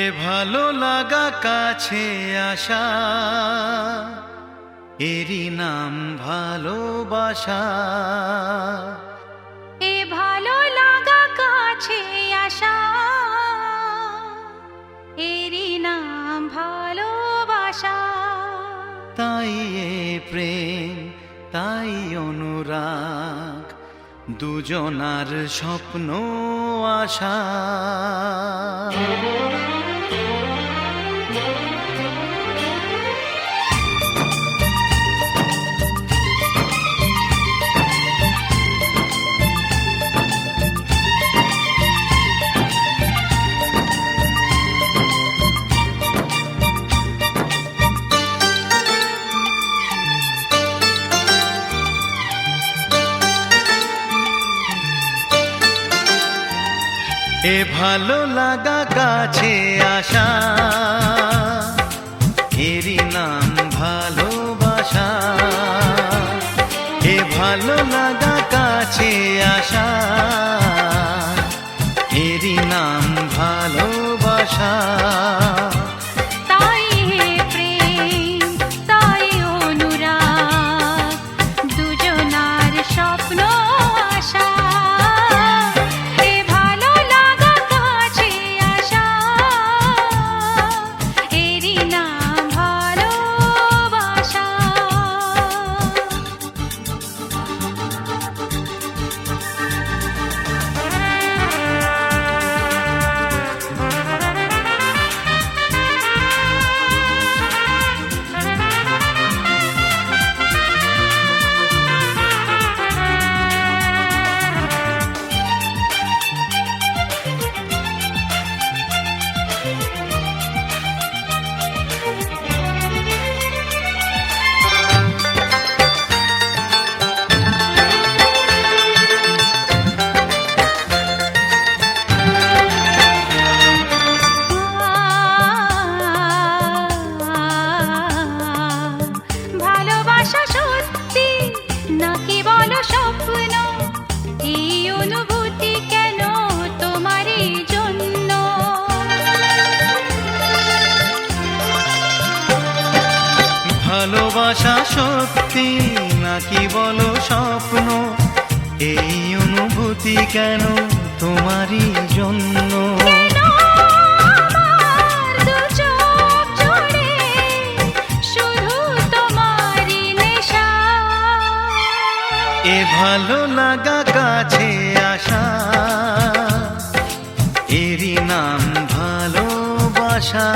এ ভালো লাগা কাছে আসা এরই নাম ভালোবাসা। এ ভালো লাগা কাছে আসা এরই নাম ভালোবাসা। তাই এ প্রেম তাই অনুরাগ দুজনার স্বপ্ন আশা। এ ভালো লাগা কাছে আশা। এরই নাম ভালোবাসা। এ ভালো লাগা কাছে আশা। এরই নাম ভালোবাসা। ভালোবাসা সত্যি নাকি বলো স্বপ্ন? এই অনুভূতি কেন তোমারই জন্য? এ ভালো লাগা কাছে আসা। এরই নাম ভালোবাসা।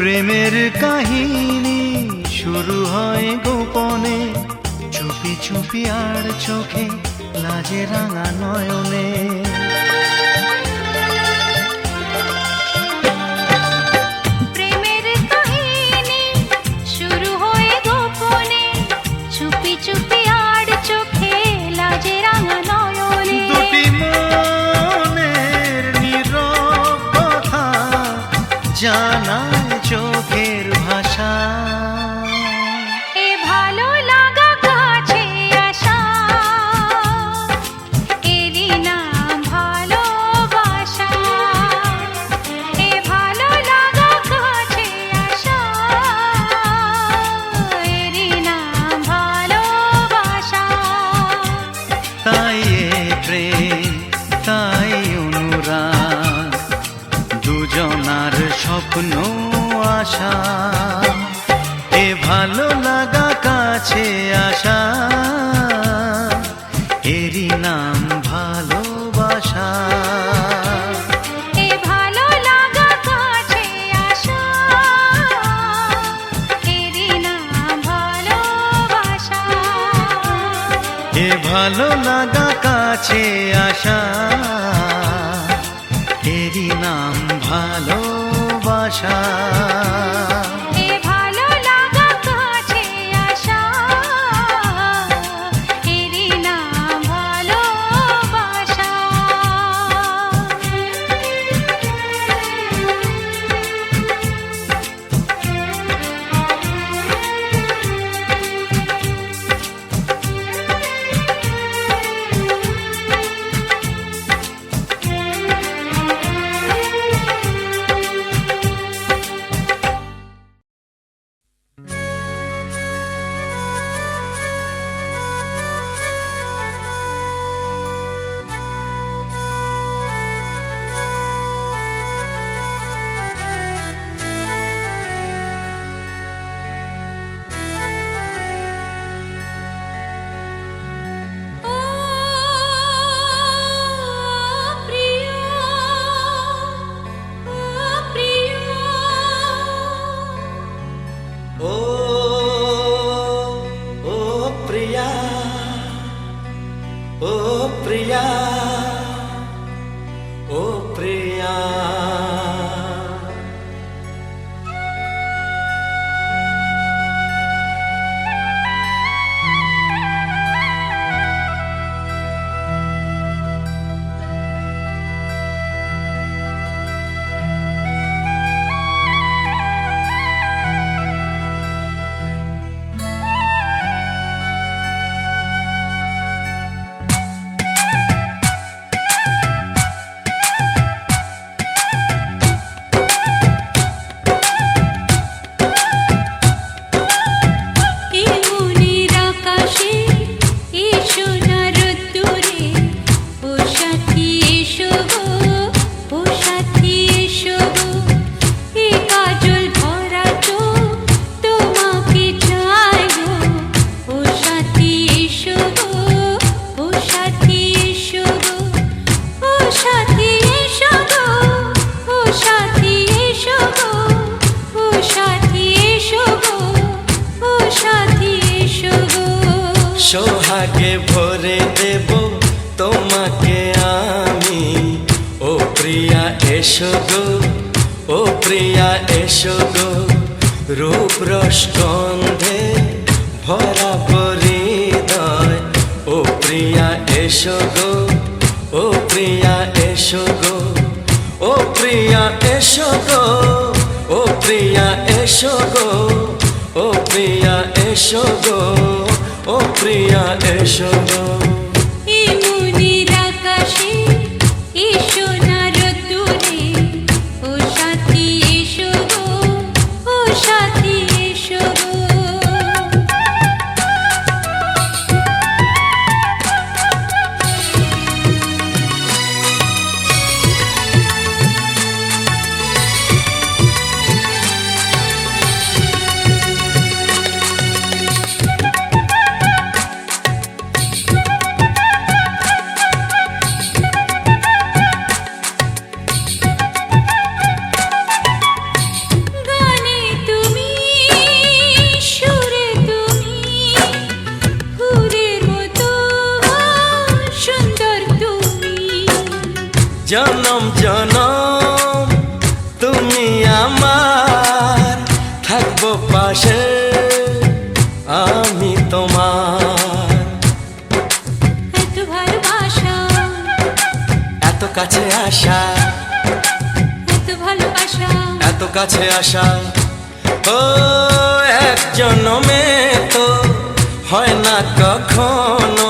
প্রেমের কাহিনী শুরু হয় গোপনে। চুপি চুপি আর চোখে লাজে রাঙা নয়নে। প্রেমের স্বপ্ন আশা। এ ভালো লাগা কাছে আশা এরই নাম ভালোবাসা। এ ভালো লাগা কাছে আশা এরই নাম ভালো ভাষা। ಓ ಪ್ರಿಯಾ ঘুরিয়া এসো গো। রূপ রসগন্ধে ভরা পরিদয় ও প্রিয়া, এসো গো। ও প্রিয়া, এসো গো। ও প্রিয়া, এসো গো। ও প্রিয়া, এসো গো। ও প্রিয়া, এসো গো। ও প্রিয়া, এসো গো। ইমুনি কাছে আসা। এত ভালোবাসা। এত কাছে আসা। ও এক জন্মে তো হয় না কখনো।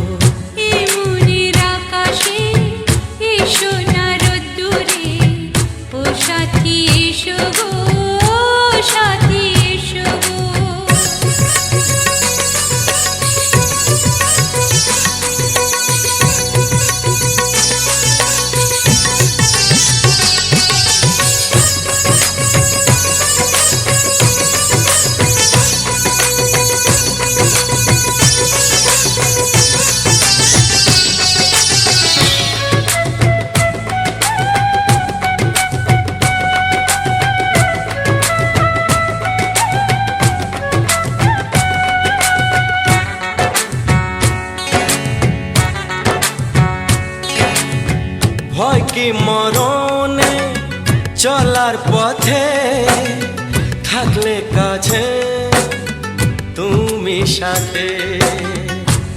সাথে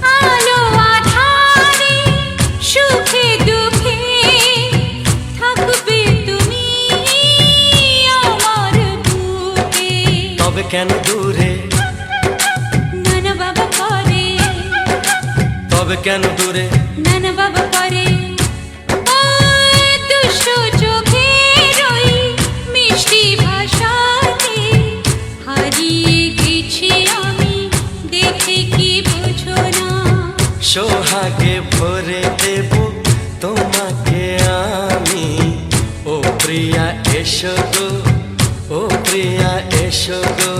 আলো আধারে সুখে দুঃখে থাকবে তুমি আমার বুকে। তবে কেন দূরে? নানা বাবা করে। তবে কেন দূরে? নানা বাবা করে। সোহাগে ভরে দেব তোমাকে আমি। ও প্রিয়া এসো গো ও প্রিয়া এসো গো।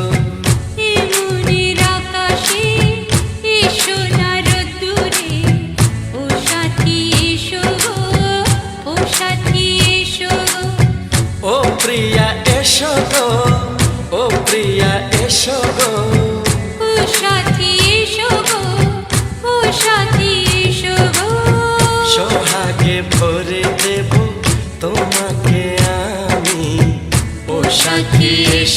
প্রিয়া এসো গো ও প্রিয়া এসো গো।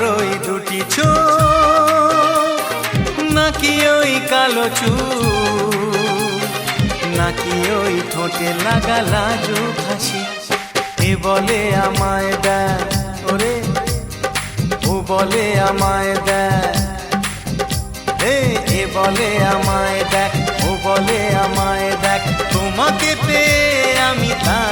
ওই দুটি চোখ, নাকি ওই কালো চুল নাকি ওই ঠোঁটে লাগা লাজু হাসি। এ বলে আমায় দেয় ওরে, ও বলে আমায় দেয় এ বলে আমায় দেখ, ও বলে আমায় দেখ, তোমাকে পেয়ে আমি দারুণ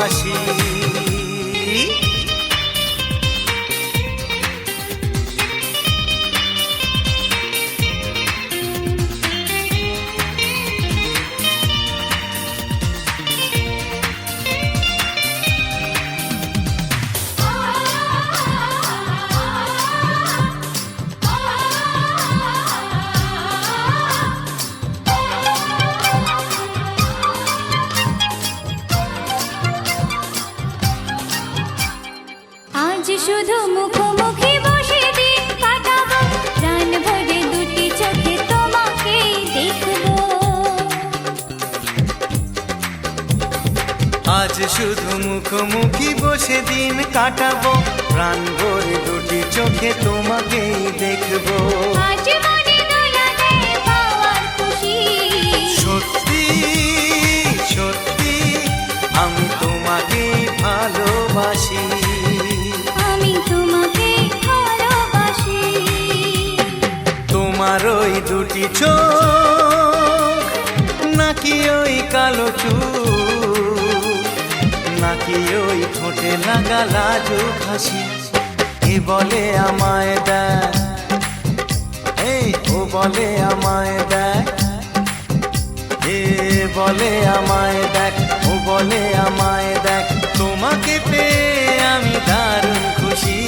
ভালোবাসি মুখোমুখি বসে দিন কাটাবো। প্রাণ ভরে দুটি চোখে তোমাকেই দেখব। সত্যি সত্যি আমি তোমাকে ভালোবাসি। আমি তোমাকে ভালোবাসি। তোমার ওই দুটি চোখ নাকি ওই কালো চুল? নাকি ওই ঠোঁটে লাগা লাজু হাসি এ বলে আমায় দেয় এই ও বলে আমায় দেয় এ বলে আমায় দেখ। ও বলে আমায় দেখ। তোমাকে পেয়ে আমি দারুণ খুশি।